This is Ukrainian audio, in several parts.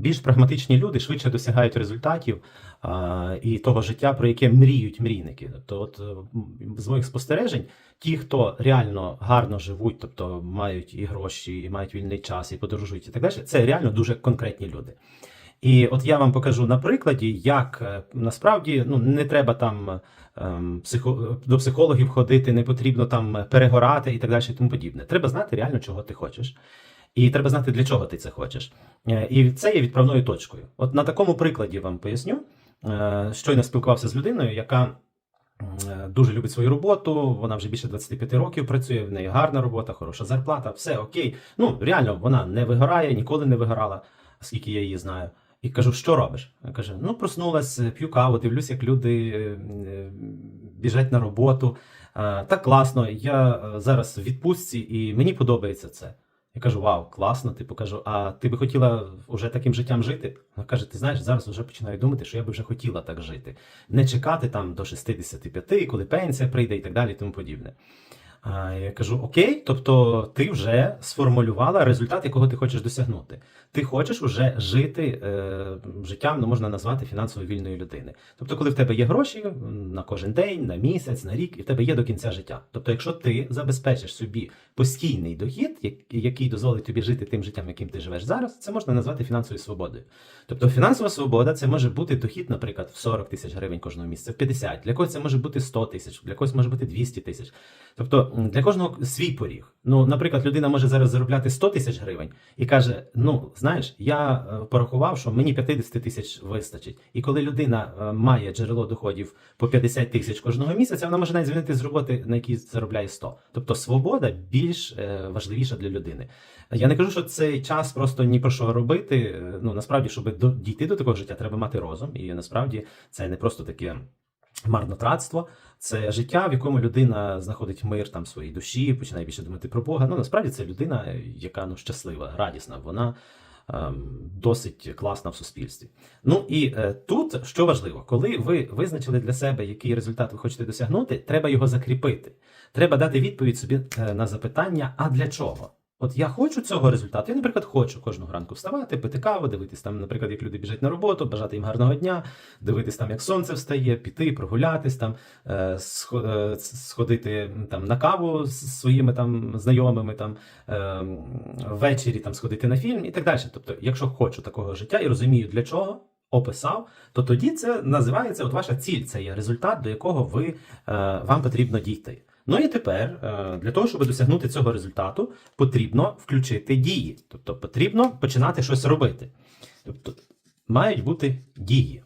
Більш прагматичні люди швидше досягають результатів а, і того життя, про яке мріють мрійники. Тобто, от е, з моїх спостережень, ті, хто реально гарно живуть, тобто мають і гроші, і мають вільний час, і подорожують, і так далі, це реально дуже конкретні люди. І от я вам покажу на прикладі, як е, насправді ну не треба там ем, психо, до психологів ходити, не потрібно там перегорати і так далі, і тому подібне. Треба знати реально, чого ти хочеш. І треба знати, для чого ти це хочеш. Е, І це є відправною точкою. От на такому прикладі вам поясню. Е, Щойно спілкувався з людиною, яка е, дуже любить свою роботу. Вона вже більше 25 років працює, в неї гарна робота, хороша зарплата, все окей. Ну, реально, вона не вигорає, ніколи не вигорала, скільки я її знаю. І кажу, що робиш? Вона каже: ну, проснулась, п'ю каву, дивлюсь, як люди біжать на роботу. Так класно, я зараз в відпустці і мені подобається це. Я кажу, вау, класно. Типу кажу, а ти би хотіла вже таким життям жити? Вона каже, ти знаєш, зараз вже починаю думати, що я би вже хотіла так жити. Не чекати там до 65, коли пенсія прийде і так далі, і тому подібне. Я кажу: Окей, тобто ти вже сформулювала результат, якого ти хочеш досягнути. Ти хочеш вже жити е, життям, ну можна назвати фінансово вільної людини. Тобто, коли в тебе є гроші на кожен день, на місяць, на рік, і в тебе є до кінця життя. Тобто, якщо ти забезпечиш собі постійний дохід, який дозволить тобі жити тим життям, яким ти живеш зараз, це можна назвати фінансовою свободою. Тобто фінансова свобода це може бути дохід, наприклад, в 40 тисяч гривень кожного місяця, в 50. Для когось це може бути 100 тисяч, для когось може бути 200 тисяч. Тобто для кожного свій поріг. Ну, наприклад, людина може зараз заробляти 100 тисяч гривень і каже: Ну, знаєш, я е, порахував, що мені 50 тисяч вистачить. І коли людина е, має джерело доходів по 50 тисяч кожного місяця, вона може навіть звільнити з роботи, на якій заробляє 100. Тобто свобода більш е, важливіша для людини. Я не кажу, що цей час просто ні про що робити. Ну насправді, щоб дійти до такого життя, треба мати розум. І насправді це не просто таке марнотратство. Це життя, в якому людина знаходить мир там своїй душі, починає більше думати про Бога. Ну насправді це людина, яка ну щаслива, радісна. Вона ем, досить класна в суспільстві. Ну і е, тут що важливо, коли ви визначили для себе, який результат ви хочете досягнути, треба його закріпити. Треба дати відповідь собі е, на запитання: а для чого? От я хочу цього результату. Я, наприклад, хочу кожного ранку вставати, пити каву, дивитись там, наприклад, як люди біжать на роботу, бажати їм гарного дня, дивитись там, як сонце встає, піти, прогулятись там, е, е, сходити там на каву з своїми там знайомими, там е, ввечері там сходити на фільм і так далі. Тобто, якщо хочу такого життя і розумію для чого. Описав, то тоді це називається от ваша ціль. Це є результат, до якого ви вам потрібно дійти. Ну і тепер е, для того, щоб досягнути цього результату, потрібно включити дії. Тобто потрібно починати щось робити. Тобто мають бути дії.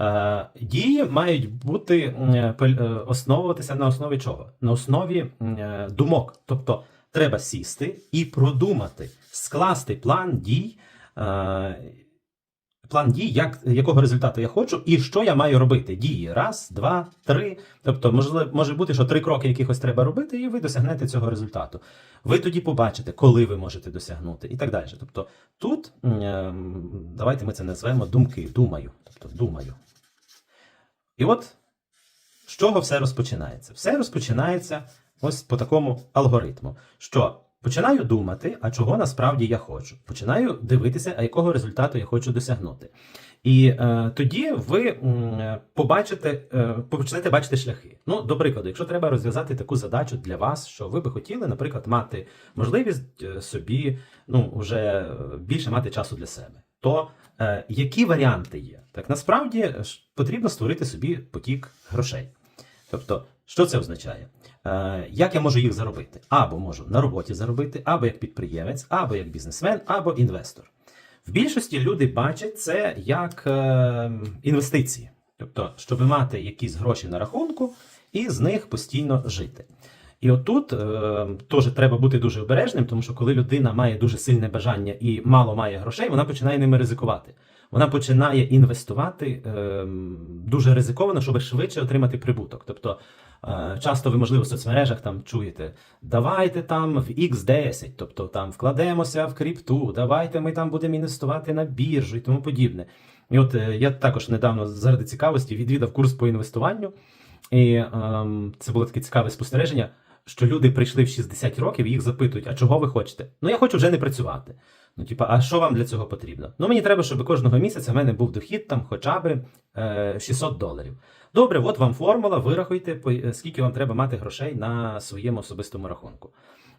Е, Дії мають бути е, основуватися на основі чого? На основі думок. Тобто треба сісти і продумати, скласти план дій. План дій, як, якого результату я хочу, і що я маю робити. Дії раз, два, три. Тобто, можливо, може бути, що три кроки якихось треба робити, і ви досягнете цього результату. Ви тоді побачите, коли ви можете досягнути, і так далі. Тобто, тут ем, давайте ми це назвемо думки. Думаю. Тобто, думаю. І от з чого все розпочинається? Все розпочинається ось по такому алгоритму. Що починаю думати, а чого насправді я хочу. Починаю дивитися, а якого результату я хочу досягнути. І е, тоді ви м, побачите, е, почнете бачити шляхи. Ну, до прикладу, якщо треба розв'язати таку задачу для вас, що ви би хотіли, наприклад, мати можливість е, собі ну, вже е, більше мати часу для себе, то е, які варіанти є? Так насправді е, потрібно створити собі потік грошей. Тобто, що це означає? Е, як я можу їх заробити? Або можу на роботі заробити, або як підприємець, або як бізнесмен, або інвестор. В більшості люди бачать це як е, інвестиції, тобто, щоб мати якісь гроші на рахунку і з них постійно жити. І отут е, теж треба бути дуже обережним, тому що коли людина має дуже сильне бажання і мало має грошей, вона починає ними ризикувати. Вона починає інвестувати е, дуже ризиковано, щоб швидше отримати прибуток. Тобто часто ви, можливо, в соцмережах там чуєте, давайте там в X10, тобто там вкладемося в крипту, давайте ми там будемо інвестувати на біржу і тому подібне. І от е, я також недавно заради цікавості відвідав курс по інвестуванню, і ем, це було таке цікаве спостереження. Що люди прийшли в 60 років і їх запитують, а чого ви хочете? Ну я хочу вже не працювати. Ну, типа, а що вам для цього потрібно? Ну, мені треба, щоб кожного місяця в мене був дохід там хоча б е, 600 доларів. Добре, от вам формула, вирахуйте, е, скільки вам треба мати грошей на своєму особистому рахунку,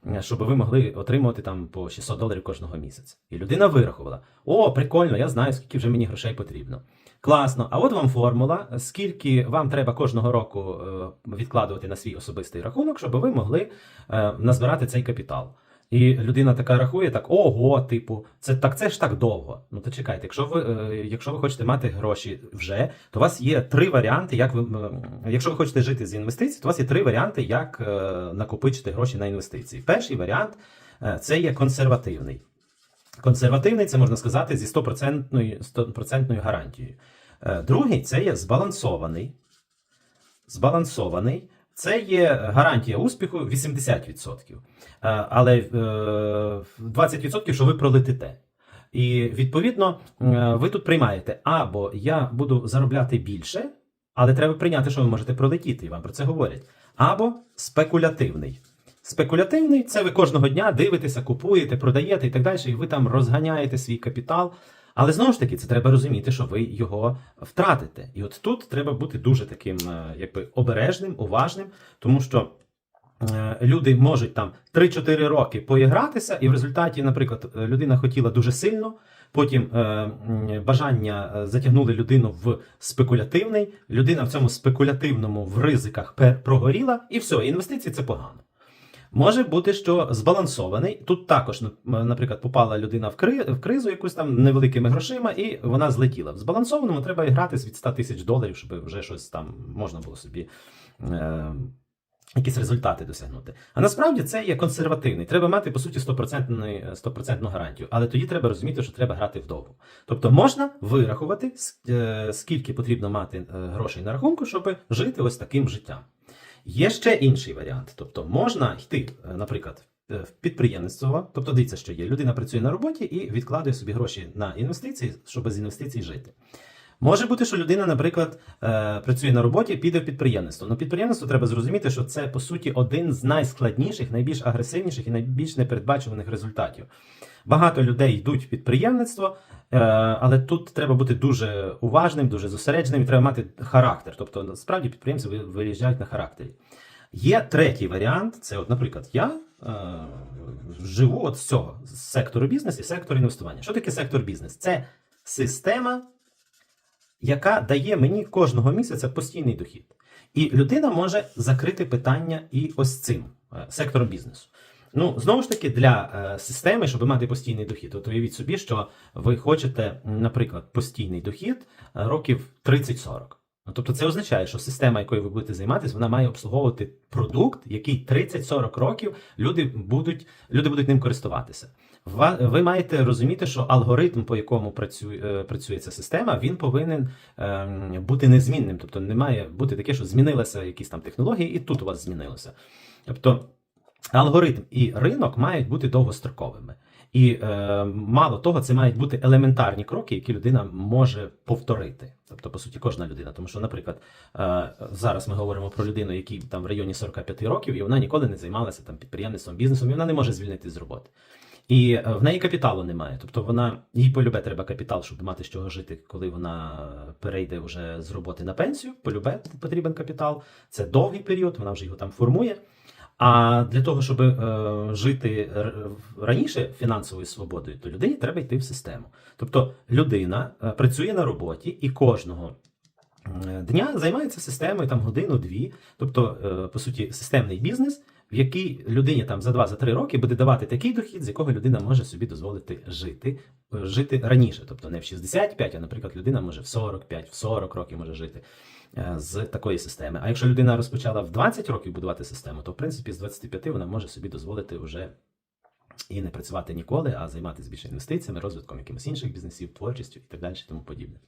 е, щоб ви могли отримувати там по 600 доларів кожного місяця. І людина вирахувала: о, прикольно, я знаю, скільки вже мені грошей потрібно. Класно. А от вам формула, скільки вам треба кожного року е, відкладувати на свій особистий рахунок, щоб ви могли е, назбирати цей капітал. І людина така рахує, так ого, типу, це так це ж так довго. Ну то чекайте, якщо ви, е, якщо ви хочете мати гроші вже, то у вас є три варіанти, як ви м, якщо ви хочете жити з інвестицій, то у вас є три варіанти, як е, накопичити гроші на інвестиції. Перший варіант е, це є консервативний. Консервативний це можна сказати зі 100%, 100% гарантією. Е, Другий це є збалансований. Збалансований. Це є гарантія успіху 80%. Е, Але е, 20%, що ви пролетите. І відповідно, е, ви тут приймаєте або я буду заробляти більше, але треба прийняти, що ви можете пролетіти, і вам про це говорять. Або спекулятивний. Спекулятивний це ви кожного дня дивитеся, купуєте, продаєте і так далі, і ви там розганяєте свій капітал. Але знову ж таки, це треба розуміти, що ви його втратите. І от тут треба бути дуже таким, е, якби обережним, уважним, тому що. е, Люди можуть там 3-4 роки поігратися, і в результаті, наприклад, людина хотіла дуже сильно, потім е, бажання затягнули людину в спекулятивний, людина в цьому спекулятивному в ризиках прогоріла, і все, інвестиції це погано. Може бути, що збалансований. Тут також, наприклад, попала людина в, кри... в кризу якусь там невеликими грошима, і вона злетіла. В збалансованому треба і гратись від 100 тисяч доларів, щоб вже щось там можна було собі. Е... Якісь результати досягнути. А насправді це є консервативний. Треба мати, по суті, 100%, 100% гарантію. Але тоді треба розуміти, що треба грати вдовго. Тобто можна вирахувати, е, скільки потрібно мати е, грошей на рахунку, щоб жити ось таким життям. Є ще інший варіант. Тобто можна йти, е, наприклад, е, в підприємництво. Тобто дивіться, що є. Людина працює на роботі і відкладує собі гроші на інвестиції, щоб з інвестицій жити. Може бути, що людина, наприклад, е, працює на роботі, піде в підприємництво. Ну, підприємництво треба зрозуміти, що це по суті один з найскладніших, найбільш агресивніших і найбільш непередбачуваних результатів. Багато людей йдуть в підприємництво, але тут треба бути дуже уважним, дуже зосередженим, і треба мати характер. Тобто, насправді підприємці ви- виїжджають на характері. Є третій варіант: це, от, наприклад, я е, живу от з цього з сектору бізнесу і сектору інвестування. Що таке сектор бізнес? Це система, яка дає мені кожного місяця постійний дохід. І людина може закрити питання і ось цим е, сектором бізнесу. Ну, знову ж таки, для е, системи, щоб мати постійний дохід, от уявіть собі, що ви хочете, наприклад, постійний дохід е, років 30-40. Ну, тобто це означає, що система, якою ви будете займатися, вона має обслуговувати продукт, який 30-40 років люди будуть, люди будуть ним користуватися. Ви маєте розуміти, що алгоритм, по якому працює, е, працює ця система, він повинен ем, бути незмінним. Тобто не має бути таке, що змінилися якісь там технології, і тут у вас змінилося. Тобто алгоритм і ринок мають бути довгостроковими. І е, мало того, це мають бути елементарні кроки, які людина може повторити. Тобто, по суті, кожна людина. Тому що, наприклад, е, зараз ми говоримо про людину, якій там в районі 45 років, і вона ніколи не займалася там підприємництвом, бізнесом, і вона не може звільнити з роботи. І е, в неї капіталу немає. Тобто вона їй полюбе треба капітал, щоб мати з чого жити, коли вона перейде вже з роботи на пенсію. Полюбе потрібен капітал. Це довгий період, вона вже його там формує. А для того, щоб е, жити раніше фінансовою свободою, то людині треба йти в систему. Тобто людина е, працює на роботі і кожного дня займається системою там годину-дві, тобто, е, по суті, системний бізнес, в який людині там за 2-3 роки буде давати такий дохід, з якого людина може собі дозволити жити, е, жити раніше. Тобто не в 65, а, наприклад, людина може в 45, в 40 років може жити е, з такої системи. А якщо людина розпочала в 20 років будувати систему, то в принципі з 25 вона може собі дозволити вже і не працювати ніколи, а займатися більше інвестиціями, розвитком якимось інших бізнесів, творчістю і так далі, тому подібне.